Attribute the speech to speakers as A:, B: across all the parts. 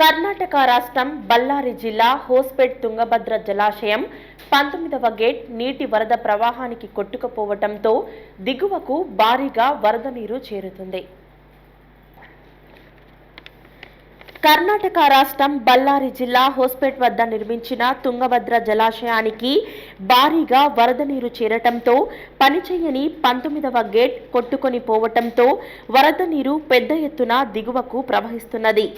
A: కర్ణాటక రాష్ట్రం బళ్ళారి జిల్లా హోస్పేట్ తుంగభద్ర జలాశయం పంతొమ్మిదవ గేట్ నీటి వరద ప్రవాహానికి కొట్టుకుపోవటంతో దిగువకు భారీగా వరద నీరు చేరుతుంది. కర్ణాటక రాష్ట్రం బళ్ళారి జిల్లా హోస్పేట్ వద్ద నిర్మించిన తుంగభద్ర జలాశయానికి భారీగా వరద నీరు చేరటంతో పనిచేయని పంతొమ్మిదవ గేట్ కొట్టుకొని పోవటంతో వరద నీరు పెద్ద ఎత్తున దిగువకు ప్రవహిస్తున్నది.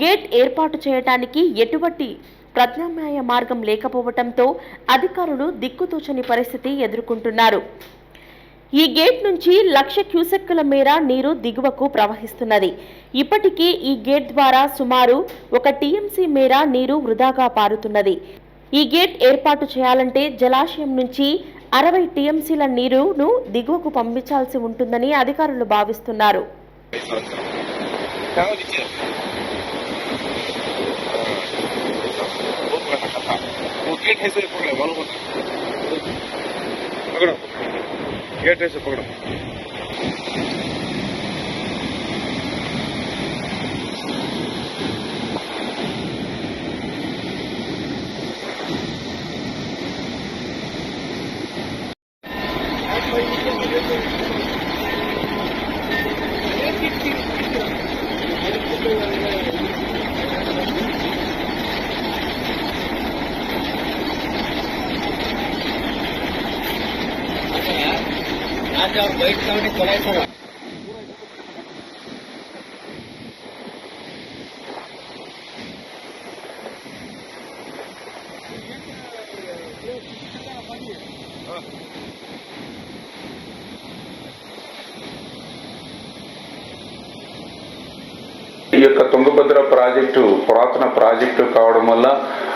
A: గేట్ ఏర్పాటు చేయడానికి ఎటువంటి ప్రత్యామ్నాయ మార్గం లేకపోవటంతో అధికారులు దిక్కుతోచని పరిస్థితి ఎదుర్కొంటున్నారు. ఈ గేట్ నుంచి లక్ష క్యూసెక్కుల మేర నీరు దిగువకు ప్రవహిస్తున్నది. ఇప్పటికీ ఈ గేట్ ద్వారా సుమారు ఒక టీఎంసీ మేర నీరు వృధాగా పారుతున్నది. ఈ గేట్ ఏర్పాటు చేయాలంటే జలాశయం నుంచి అరవై టీఎంసీల నీరును దిగువకు పంపించాల్సి ఉంటుందని అధికారులు భావిస్తున్నారు.
B: ese es el problema, vamos a Perdón. Thank you.
C: आज और बैठ के चलाए सर
D: ఈ యొక్క తుంగభద్ర ప్రాజెక్టు పురాతన ప్రాజెక్టు కావడం వల్ల ఆ,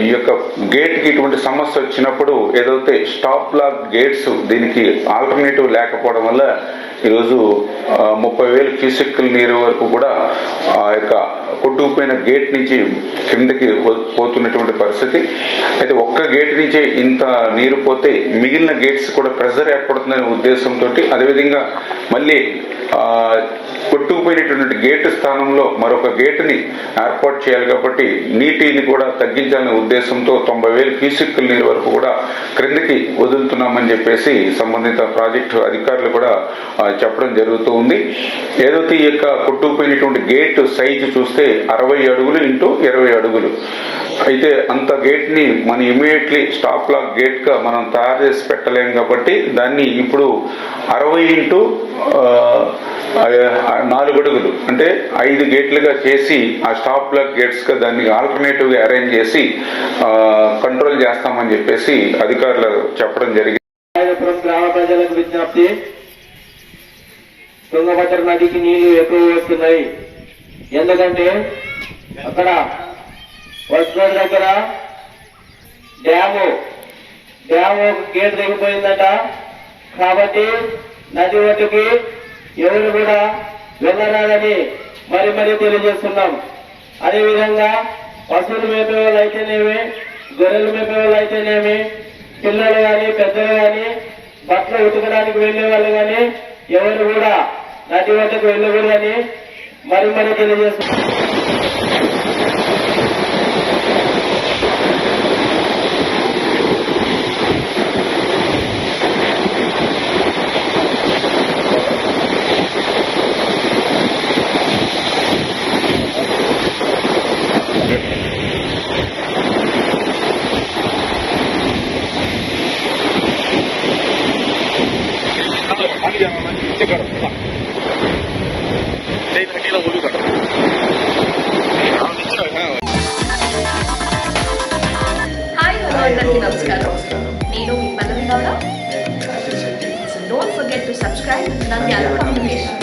D: ఈ యొక్క గేట్కి ఇటువంటి సమస్య వచ్చినప్పుడు ఏదైతే స్టాప్ లాక్ గేట్స్ దీనికి ఆల్టర్నేటివ్ లేకపోవడం వల్ల ఈరోజు ముప్పై వేలు క్యూసెక్కుల నీరు వరకు కూడా ఆ యొక్క కొట్టుకుపోయిన గేట్ నుంచి కిందకి పోతున్నటువంటి పరిస్థితి. అయితే ఒక్క గేట్ నుంచే ఇంత నీరు పోతే మిగిలిన గేట్స్ కూడా ప్రెషర్ ఏర్పడుతుందనే ఉద్దేశంతో అదేవిధంగా మళ్ళీ కొట్టుకుపోయినటువంటి గేటు స్థానంలో మరొక గేటుని ఏర్పాటు చేయాలి కాబట్టి నీటిని కూడా తగ్గించాలనే ఉద్దేశంతో తొంభై వేల క్యూసెక్కుల నీరు వరకు కూడా క్రిందికి వదులుతున్నామని చెప్పేసి సంబంధిత ప్రాజెక్టు అధికారులు కూడా చెప్పడం జరుగుతూ ఉంది. ఏదైతే ఈ యొక్క కొట్టుకుపోయినటువంటి గేటు సైజు చూస్తే అరవై అడుగులు ఇంటూ ఇరవై అడుగులు. అయితే అంత గేట్ని మనం ఇమీడియట్లీ స్టాప్ లాక్ గేట్గా మనం తయారు చేసి పెట్టలేం కాబట్టి దాన్ని ఇప్పుడు అరవై ఇంటూ నాలుగు అడుగులు అంటే ఐదు గేట్లుగా చేసి ఆ స్టాప్ లాక్ గేట్స్గా దాన్ని ఆల్టర్నేటివ్గా అరేంజ్ చేసి కంట్రోల్ చేస్తామని చెప్పేసి అధికారులు చెప్పడం జరిగింది.
C: గ్రామ ప్రజలకు విజ్ఞప్తి. తుంగభద్ర నదికి నీళ్ళు ఎక్కువ వస్తున్నాయి. ఎందుకంటే అక్కడ వస్తున్న దగ్గర డ్యాము. Dam gate దిగిపోయిందట. కాబట్టి నది ఒడ్డుకి ఎవరు కూడా వెళ్ళరాదని మరి మరీ తెలియజేస్తున్నాం. అదేవిధంగా పశువులు మేపే వాళ్ళు అయితేనేమి గొర్రెలు మేపే వాళ్ళు అయితేనేమి పిల్లలు కానీ పెద్దలు కానీ బట్టలు ఉతకడానికి వెళ్ళే వాళ్ళు కానీ ఎవరు కూడా నది వద్దకు వెళ్ళకూడదని మరి మరి తెలియజేస్తున్నాం
E: హాయ్ హలో అందరికీ నమస్కారం. నేను మీ Pallavi Gowda. Don't forget to subscribe Nandi Al communication